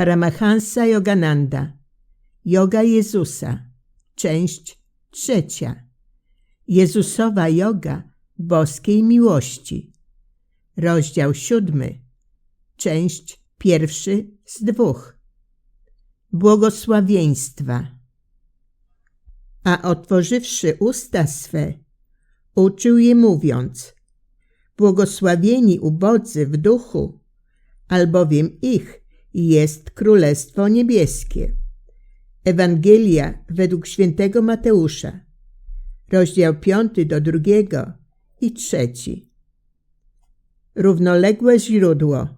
Paramahansa Yogananda. Yoga Jezusa. Część trzecia. Jezusowa yoga boskiej miłości. Rozdział siódmy. Część pierwszy z dwóch. Błogosławieństwa. A otworzywszy usta swe, uczył je mówiąc Błogosławieni ubodzy w duchu, albowiem ich jest Królestwo Niebieskie. Ewangelia według świętego Mateusza, rozdział 5 do drugiego i trzeci. Równoległe źródło.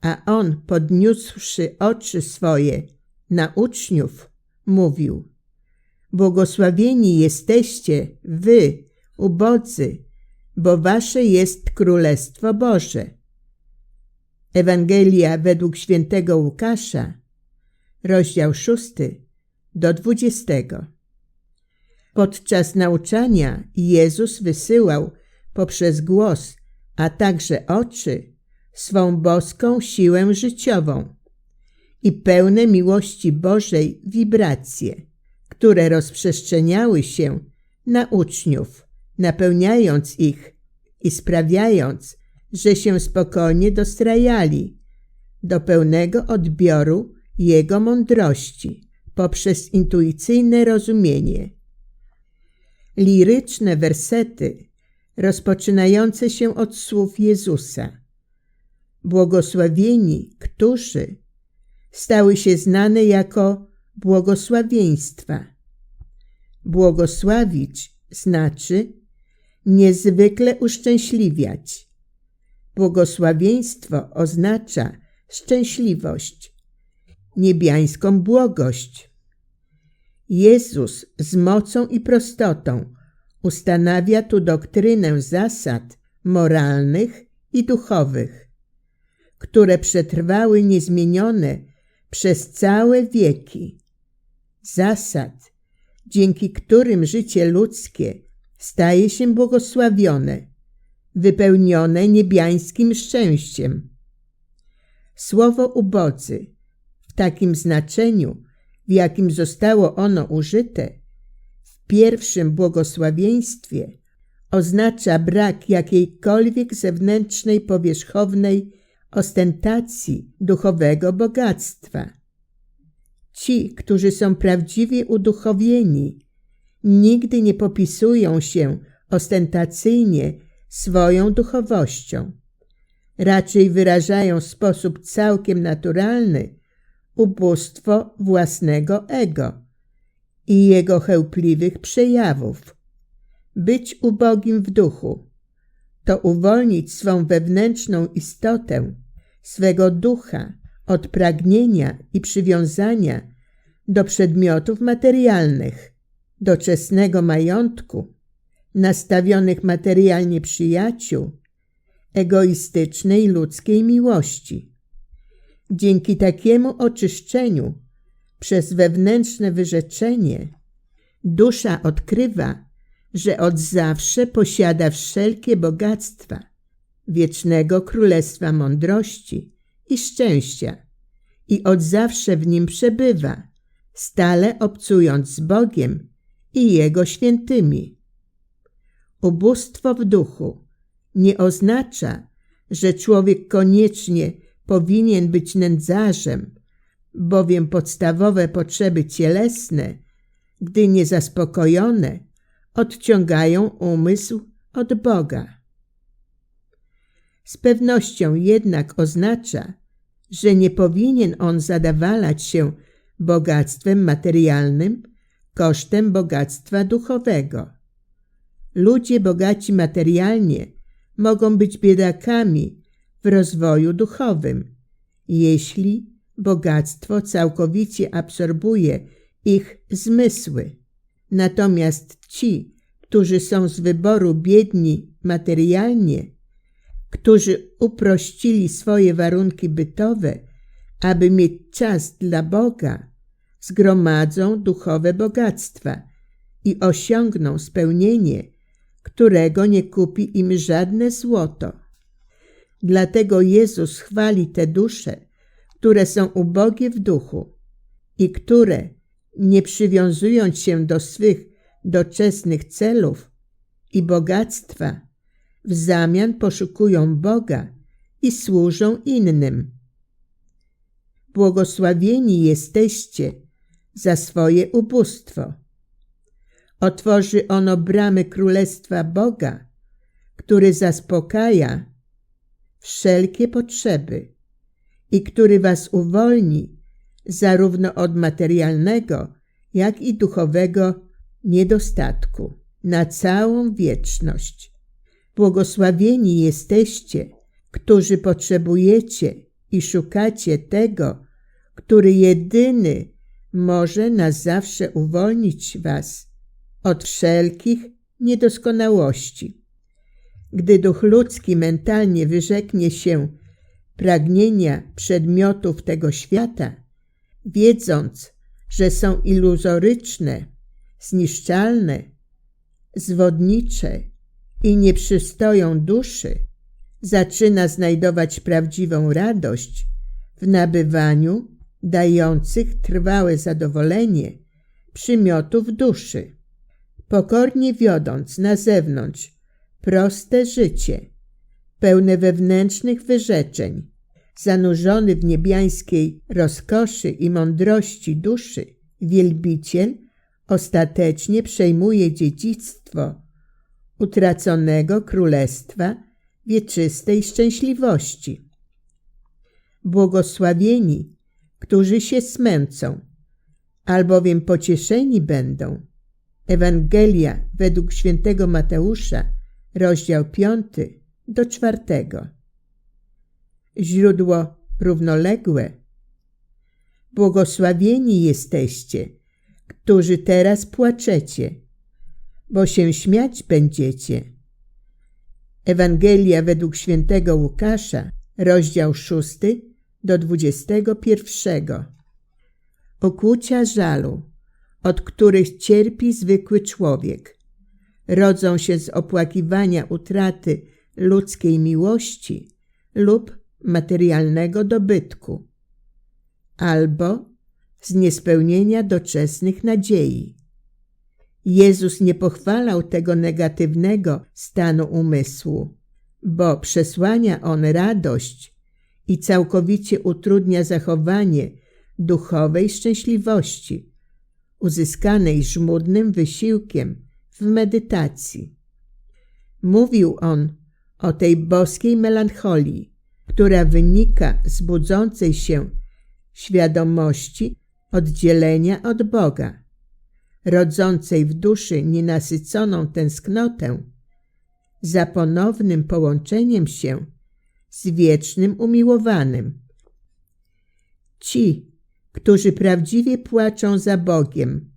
A on, podniósłszy oczy swoje na uczniów, mówił: Błogosławieni jesteście wy, ubodzy, bo wasze jest Królestwo Boże. Ewangelia według świętego Łukasza, rozdział 6 do 20. Podczas nauczania Jezus wysyłał poprzez głos, a także oczy, swą boską siłę życiową i pełne miłości Bożej wibracje, które rozprzestrzeniały się na uczniów, napełniając ich i sprawiając, że się spokojnie dostrajali do pełnego odbioru Jego mądrości poprzez intuicyjne rozumienie. Liryczne wersety rozpoczynające się od słów Jezusa. Błogosławieni, którzy stały się znane jako błogosławieństwa. Błogosławić znaczy niezwykle uszczęśliwiać Błogosławieństwo oznacza szczęśliwość, niebiańską błogość. Jezus z mocą i prostotą ustanawia tu doktrynę zasad moralnych i duchowych, które przetrwały niezmienione przez całe wieki. Zasad, dzięki którym życie ludzkie staje się błogosławione wypełnione niebiańskim szczęściem. Słowo ubodzy w takim znaczeniu, w jakim zostało ono użyte, w pierwszym błogosławieństwie oznacza brak jakiejkolwiek zewnętrznej, powierzchownej ostentacji duchowego bogactwa. Ci, którzy są prawdziwie uduchowieni, nigdy nie popisują się ostentacyjnie swoją duchowością. Raczej wyrażają w sposób całkiem naturalny ubóstwo własnego ego i jego chełpliwych przejawów. Być ubogim w duchu to uwolnić swą wewnętrzną istotę, swego ducha od pragnienia i przywiązania do przedmiotów materialnych, doczesnego majątku nastawionych materialnie przyjaciół, egoistycznej ludzkiej miłości. Dzięki takiemu oczyszczeniu przez wewnętrzne wyrzeczenie dusza odkrywa, że od zawsze posiada wszelkie bogactwa wiecznego królestwa mądrości i szczęścia i od zawsze w nim przebywa, stale obcując z Bogiem i Jego świętymi. Ubóstwo w duchu nie oznacza, że człowiek koniecznie powinien być nędzarzem, bowiem podstawowe potrzeby cielesne, gdy niezaspokojone, odciągają umysł od Boga. Z pewnością jednak oznacza, że nie powinien on zadawalać się bogactwem materialnym kosztem bogactwa duchowego. Ludzie bogaci materialnie mogą być biedakami w rozwoju duchowym, jeśli bogactwo całkowicie absorbuje ich zmysły. Natomiast ci, którzy są z wyboru biedni materialnie, którzy uprościli swoje warunki bytowe, aby mieć czas dla Boga, zgromadzą duchowe bogactwa i osiągną spełnienie którego nie kupi im żadne złoto. Dlatego Jezus chwali te dusze, które są ubogie w duchu i które, nie przywiązując się do swych doczesnych celów i bogactwa, w zamian poszukują Boga i służą innym. Błogosławieni jesteście za swoje ubóstwo. Otworzy ono bramy królestwa Boga, który zaspokaja wszelkie potrzeby i który was uwolni zarówno od materialnego, jak i duchowego niedostatku na całą wieczność. Błogosławieni jesteście, którzy potrzebujecie i szukacie tego, który jedyny może na zawsze uwolnić was od wszelkich niedoskonałości. Gdy duch ludzki mentalnie wyrzeknie się pragnienia przedmiotów tego świata, wiedząc, że są iluzoryczne, zniszczalne, zwodnicze i nie przystoją duszy, zaczyna znajdować prawdziwą radość w nabywaniu dających trwałe zadowolenie przymiotów duszy. Pokornie wiodąc na zewnątrz proste życie, pełne wewnętrznych wyrzeczeń, zanurzony w niebiańskiej rozkoszy i mądrości duszy, wielbiciel ostatecznie przejmuje dziedzictwo utraconego królestwa wieczystej szczęśliwości. Błogosławieni, którzy się smęcą, albowiem pocieszeni będą. Ewangelia według świętego Mateusza, rozdział 5 do 4. Źródło równoległe. Błogosławieni jesteście, którzy teraz płaczecie, bo się śmiać będziecie. Ewangelia według świętego Łukasza, rozdział 6 do 21. Okłucia żalu, od których cierpi zwykły człowiek, rodzą się z opłakiwania utraty ludzkiej miłości lub materialnego dobytku, albo z niespełnienia doczesnych nadziei. Jezus nie pochwalał tego negatywnego stanu umysłu, bo przesłania on radość i całkowicie utrudnia zachowanie duchowej szczęśliwości, uzyskanej żmudnym wysiłkiem w medytacji. Mówił on o tej boskiej melancholii, która wynika z budzącej się świadomości oddzielenia od Boga, rodzącej w duszy nienasyconą tęsknotę za ponownym połączeniem się z wiecznym umiłowanym. Ci, którzy prawdziwie płaczą za Bogiem,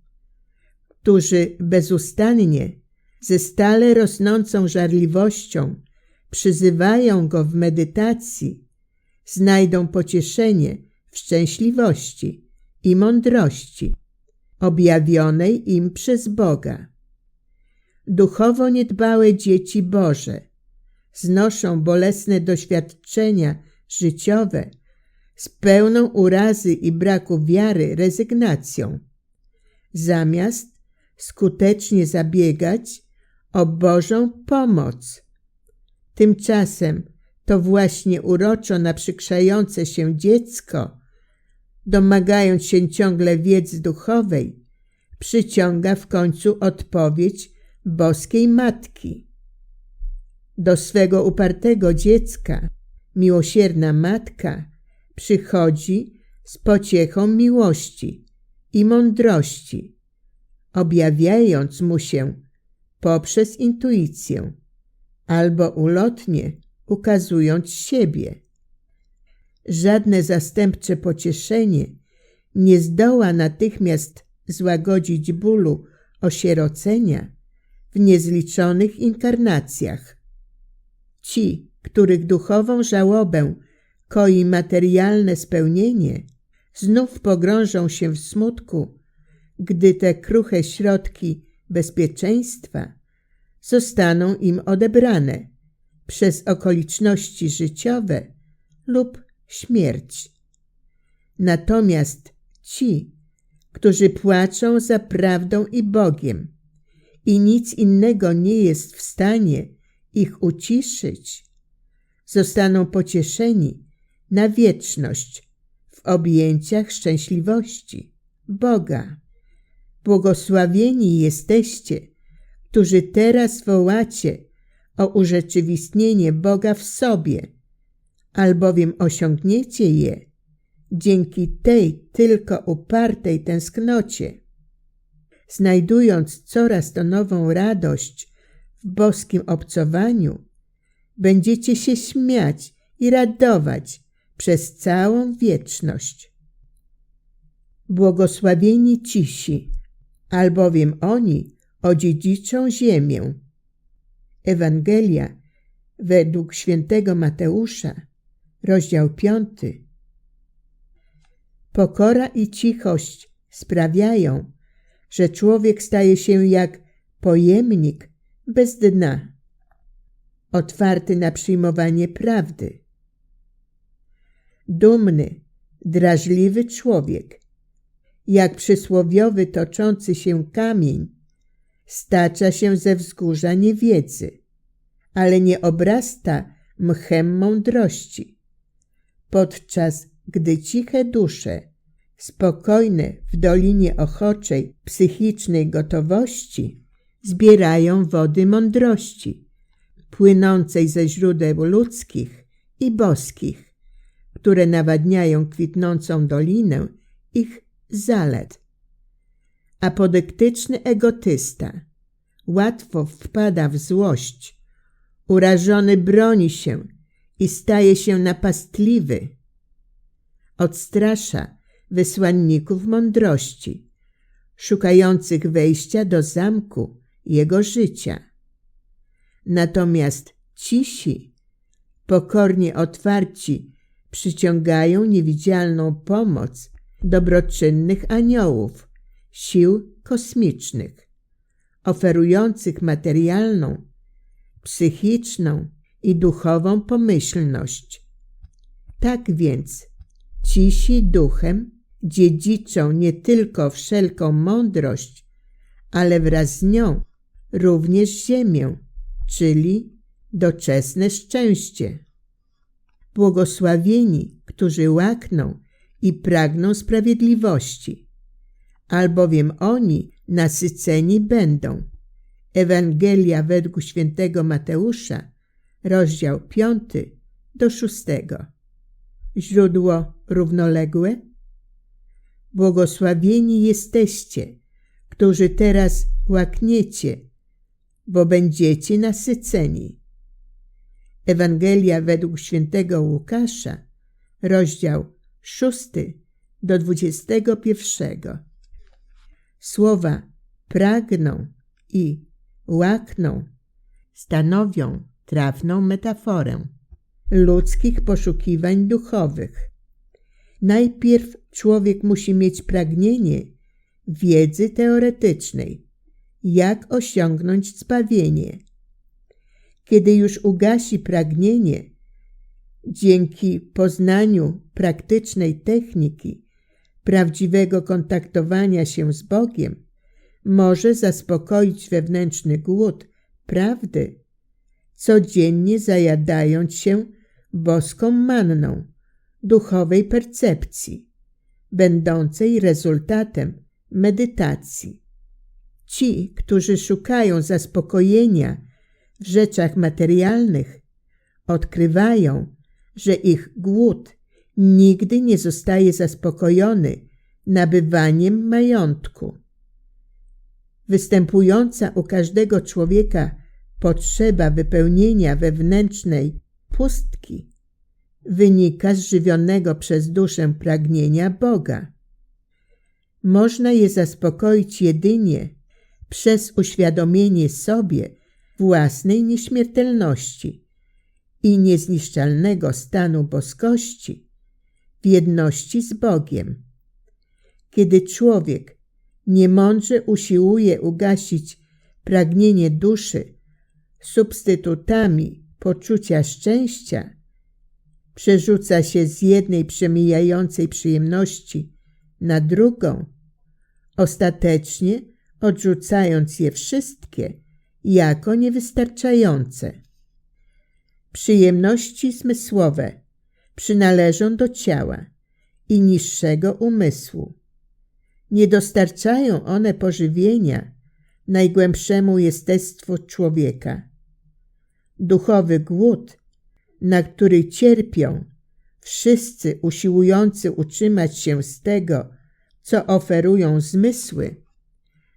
którzy bezustannie, ze stale rosnącą żarliwością przyzywają Go w medytacji, znajdą pocieszenie w szczęśliwości i mądrości objawionej im przez Boga. Duchowo niedbałe dzieci Boże znoszą bolesne doświadczenia życiowe z pełną urazy i braku wiary rezygnacją, zamiast skutecznie zabiegać o Bożą pomoc. Tymczasem to właśnie uroczo naprzykrzające się dziecko, domagając się ciągle wiedzy duchowej, przyciąga w końcu odpowiedź boskiej matki. Do swego upartego dziecka miłosierna matka przychodzi z pociechą miłości i mądrości, objawiając mu się poprzez intuicję albo ulotnie ukazując siebie. Żadne zastępcze pocieszenie nie zdoła natychmiast złagodzić bólu osierocenia w niezliczonych inkarnacjach. Ci, których duchową żałobę koi materialne spełnienie, znów pogrążą się w smutku, gdy te kruche środki bezpieczeństwa zostaną im odebrane przez okoliczności życiowe lub śmierć. Natomiast ci, którzy płaczą za prawdą i Bogiem i nic innego nie jest w stanie ich uciszyć, zostaną pocieszeni na wieczność w objęciach szczęśliwości Boga. Błogosławieni jesteście, którzy teraz wołacie o urzeczywistnienie Boga w sobie, albowiem osiągniecie je dzięki tej tylko upartej tęsknocie. Znajdując coraz to nową radość w boskim obcowaniu, będziecie się śmiać i radować przez całą wieczność. Błogosławieni cisi, albowiem oni odziedziczą ziemię. Ewangelia według świętego Mateusza, rozdział piąty. Pokora i cichość sprawiają, że człowiek staje się jak pojemnik bez dna, otwarty na przyjmowanie prawdy. Dumny, drażliwy człowiek, jak przysłowiowy toczący się kamień, stacza się ze wzgórza niewiedzy, ale nie obrasta mchem mądrości. Podczas gdy ciche dusze, spokojne w dolinie ochoczej psychicznej gotowości, zbierają wody mądrości, płynącej ze źródeł ludzkich i boskich, które nawadniają kwitnącą dolinę ich zalet apodyktyczny egotysta łatwo wpada w złość, urażony broni się i staje się napastliwy. Odstrasza wysłanników mądrości, szukających wejścia do zamku jego życia. Natomiast cisi, pokornie otwarci, przyciągają niewidzialną pomoc dobroczynnych aniołów, sił kosmicznych, oferujących materialną, psychiczną i duchową pomyślność. Tak więc cisi duchem dziedziczą nie tylko wszelką mądrość, ale wraz z nią również ziemię, czyli doczesne szczęście. Błogosławieni, którzy łakną i pragną sprawiedliwości, albowiem oni nasyceni będą. Ewangelia według świętego Mateusza, rozdział 5 do 6. Źródło równoległe? Błogosławieni jesteście, którzy teraz łakniecie, bo będziecie nasyceni. Ewangelia według świętego Łukasza, rozdział 6 do 21 słowa pragną i łakną stanowią trafną metaforę ludzkich poszukiwań duchowych. Najpierw człowiek musi mieć pragnienie wiedzy teoretycznej, jak osiągnąć zbawienie. Kiedy już ugasi pragnienie, dzięki poznaniu praktycznej techniki prawdziwego kontaktowania się z Bogiem może zaspokoić wewnętrzny głód prawdy, codziennie zajadając się boską manną duchowej percepcji, będącej rezultatem medytacji. Ci, którzy szukają zaspokojenia w rzeczach materialnych, odkrywają, że ich głód nigdy nie zostaje zaspokojony nabywaniem majątku. Występująca u każdego człowieka potrzeba wypełnienia wewnętrznej pustki wynika z żywionego przez duszę pragnienia Boga. Można je zaspokoić jedynie przez uświadomienie sobie własnej nieśmiertelności i niezniszczalnego stanu boskości w jedności z Bogiem. Kiedy człowiek niemądrze usiłuje ugasić pragnienie duszy substytutami poczucia szczęścia, przerzuca się z jednej przemijającej przyjemności na drugą, ostatecznie odrzucając je wszystkie jako niewystarczające. Przyjemności zmysłowe przynależą do ciała i niższego umysłu. Nie dostarczają one pożywienia najgłębszemu jestestwu człowieka. Duchowy głód, na który cierpią wszyscy usiłujący utrzymać się z tego, co oferują zmysły,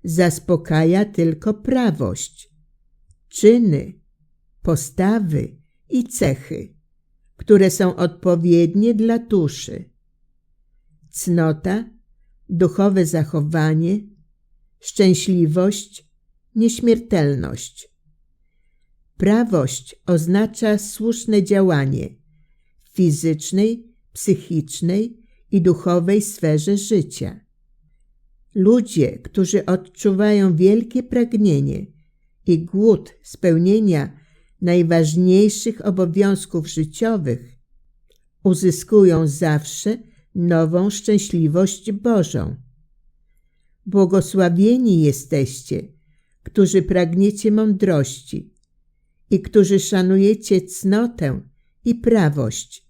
zaspokaja tylko prawość, czyny, postawy i cechy, które są odpowiednie dla duszy. Cnota, duchowe zachowanie, szczęśliwość, nieśmiertelność. Prawość oznacza słuszne działanie w fizycznej, psychicznej i duchowej sferze życia. Ludzie, którzy odczuwają wielkie pragnienie i głód spełnienia najważniejszych obowiązków życiowych, uzyskują zawsze nową szczęśliwość Bożą. Błogosławieni jesteście, którzy pragniecie mądrości i którzy szanujecie cnotę i prawość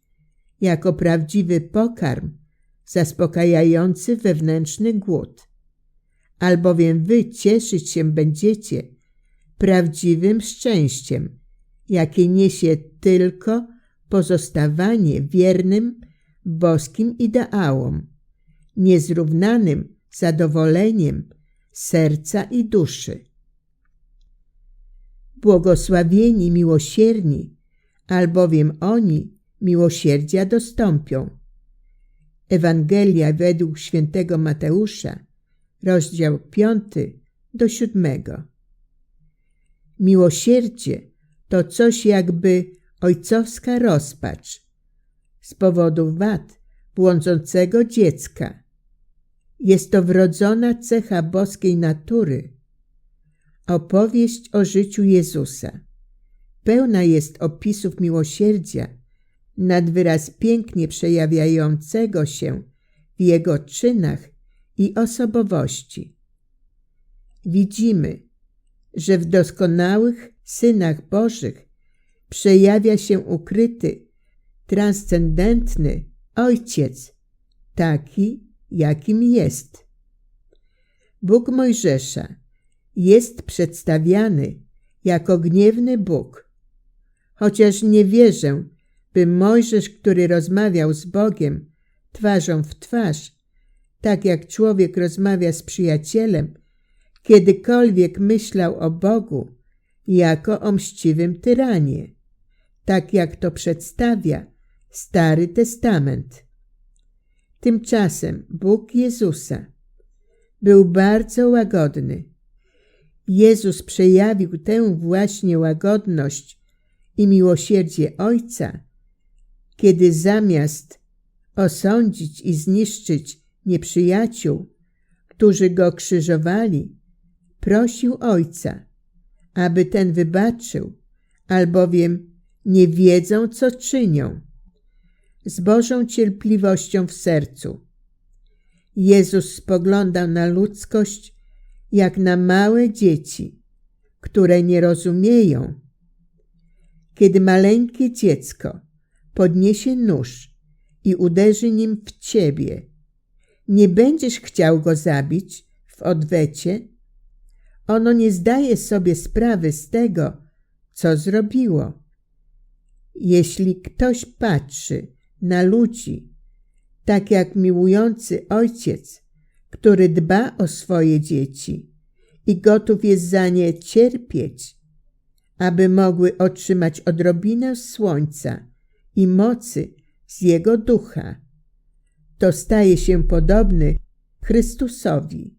jako prawdziwy pokarm zaspokajający wewnętrzny głód. Albowiem wy cieszyć się będziecie prawdziwym szczęściem, jakie niesie tylko pozostawanie wiernym boskim ideałom, niezrównanym zadowoleniem serca i duszy. Błogosławieni miłosierni, albowiem oni miłosierdzia dostąpią. Ewangelia według świętego Mateusza, rozdział 5 do 7. Miłosierdzie to coś jakby ojcowska rozpacz z powodu wad błądzącego dziecka. Jest to wrodzona cecha boskiej natury. Opowieść o życiu Jezusa pełna jest opisów miłosierdzia, nad wyraz pięknie przejawiającego się w jego czynach i osobowości. Widzimy, że w doskonałych synach Bożych przejawia się ukryty, transcendentny Ojciec, taki, jakim jest. Bóg Mojżesza jest przedstawiany jako gniewny Bóg, chociaż nie wierzę, by Mojżesz, który rozmawiał z Bogiem twarzą w twarz, tak jak człowiek rozmawia z przyjacielem, kiedykolwiek myślał o Bogu jako o mściwym tyranie, tak jak to przedstawia Stary Testament. Tymczasem Bóg Jezusa był bardzo łagodny. Jezus przejawił tę właśnie łagodność i miłosierdzie Ojca, kiedy zamiast osądzić i zniszczyć nieprzyjaciół, którzy go krzyżowali, prosił Ojca, aby ten wybaczył, albowiem nie wiedzą, co czynią. Z Bożą cierpliwością w sercu. Jezus spoglądał na ludzkość jak na małe dzieci, które nie rozumieją. Kiedy maleńkie dziecko podniesie nóż i uderzy nim w ciebie, nie będziesz chciał go zabić w odwecie? Ono nie zdaje sobie sprawy z tego, co zrobiło. Jeśli ktoś patrzy na ludzi, tak jak miłujący ojciec, który dba o swoje dzieci i gotów jest za nie cierpieć, aby mogły otrzymać odrobinę słońca i mocy z jego ducha, to staje się podobny Chrystusowi.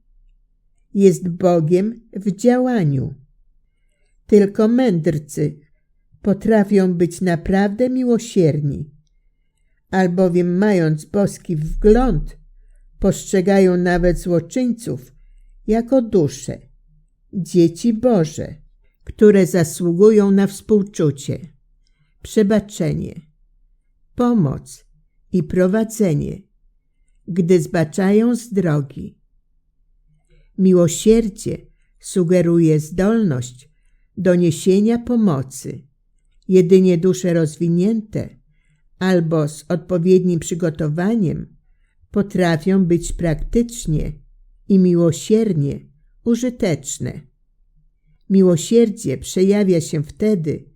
Jest Bogiem w działaniu. Tylko mędrcy potrafią być naprawdę miłosierni, albowiem mając boski wgląd, postrzegają nawet złoczyńców jako dusze, dzieci Boże, które zasługują na współczucie, przebaczenie pomoc i prowadzenie, gdy zbaczają z drogi. Miłosierdzie sugeruje zdolność do niesienia pomocy. Jedynie dusze rozwinięte albo z odpowiednim przygotowaniem potrafią być praktycznie i miłosiernie użyteczne. Miłosierdzie przejawia się wtedy,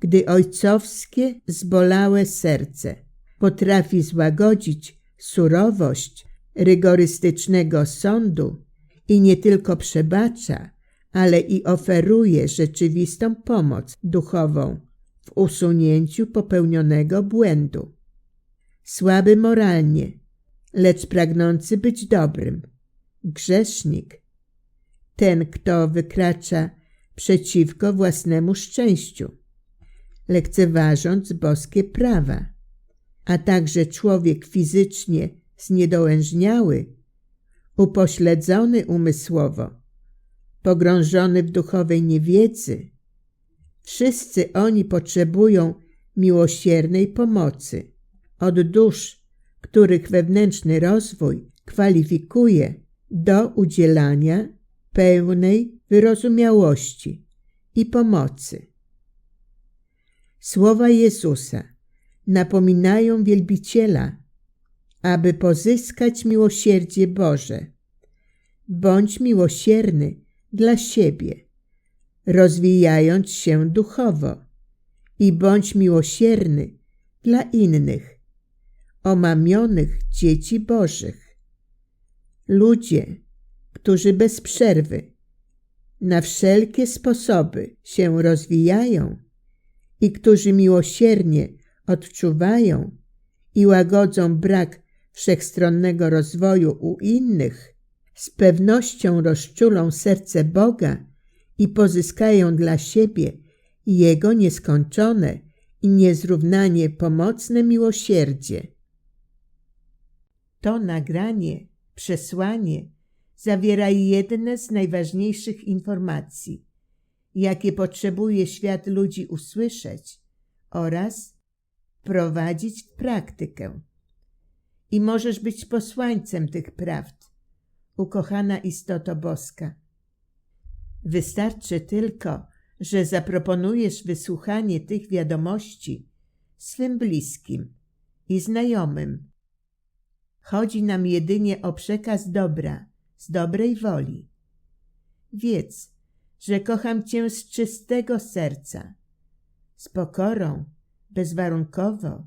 gdy ojcowskie zbolałe serce potrafi złagodzić surowość rygorystycznego sądu i nie tylko przebacza, ale i oferuje rzeczywistą pomoc duchową w usunięciu popełnionego błędu. Słaby moralnie, lecz pragnący być dobrym. Grzesznik, ten, kto wykracza przeciwko własnemu szczęściu, lekceważąc boskie prawa, a także człowiek fizycznie zniedołężniały, upośledzony umysłowo, pogrążony w duchowej niewiedzy. Wszyscy oni potrzebują miłosiernej pomocy od dusz, których wewnętrzny rozwój kwalifikuje do udzielania pełnej wyrozumiałości i pomocy. Słowa Jezusa napominają wielbiciela, aby pozyskać miłosierdzie Boże. Bądź miłosierny dla siebie, rozwijając się duchowo i bądź miłosierny dla innych, omamionych dzieci Bożych. Ludzie, którzy bez przerwy na wszelkie sposoby się rozwijają i którzy miłosiernie odczuwają i łagodzą brak wszechstronnego rozwoju u innych, z pewnością rozczulą serce Boga i pozyskają dla siebie Jego nieskończone i niezrównanie pomocne miłosierdzie. To nagranie, przesłanie zawiera jedne z najważniejszych informacji, jakie potrzebuje świat ludzi usłyszeć oraz prowadzić w praktykę. I możesz być posłańcem tych prawd, ukochana istoto boska. Wystarczy tylko, że zaproponujesz wysłuchanie tych wiadomości swym bliskim i znajomym. Chodzi nam jedynie o przekaz dobra, z dobrej woli. Wiedz, że kocham Cię z czystego serca, z pokorą, bezwarunkowo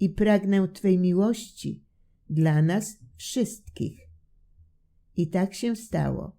i pragnę Twej miłości dla nas wszystkich. I tak się stało.